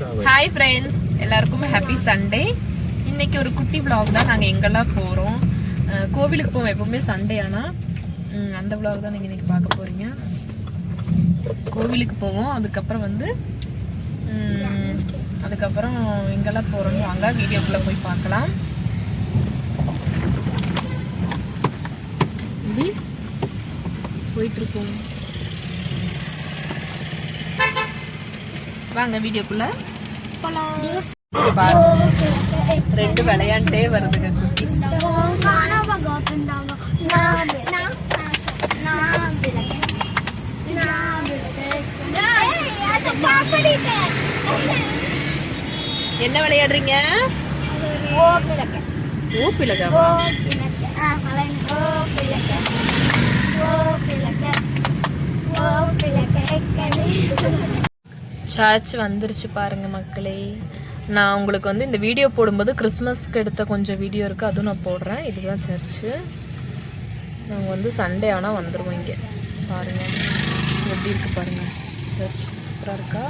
Hi friends எல்லாருக்கும் happy Sunday இன்னைக்கு ஒரு குட்டி விளாக் தான் நாங்கள் எங்கெல்லாம் போகிறோம் கோவிலுக்கு போவோம் எப்பவுமே சண்டே ஆனால் அந்த விளாக் தான் நீங்கள் இன்னைக்கு பார்க்க போகிறீங்க கோவிலுக்கு போவோம். அதுக்கப்புறம் வந்து அதுக்கப்புறம் எங்கெல்லாம் போகிறோம் வாங்க. வீடியோக்குள்ளே போய் பார்க்கலாம். இப்படி போயிட்டுருக்கோம் வாங்க வீடியோக்குள்ள போலாம். ரெண்டு விளையாண்டே வருதுங்க குட்டீஸ் என்ன விளையாடுறீங்க? ஓ பிளகாவா சர்ச் வந்துருச்சு பாருங்க மக்களே. நான் உங்களுக்கு வந்து இந்த வீடியோ போடும்போது கிறிஸ்மஸ்க்கு எடுத்த கொஞ்சம் வீடியோ இருக்குது அதுவும் நான் போடுறேன். இதுதான் சர்ச்சு நாங்கள் வந்து சண்டே ஆனால் வந்துடுவோம் இங்கே. பாருங்கள் எப்படி இருக்குது பாருங்கள் சர்ச் சூப்பராக இருக்கா?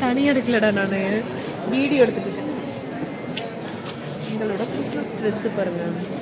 தனி எடுக்கலடா நான். வீடியோ எடுத்துக்கிட்டேன். எங்களோட கிறிஸ்மஸ் ட்ரெஸ்ஸு பாருங்க.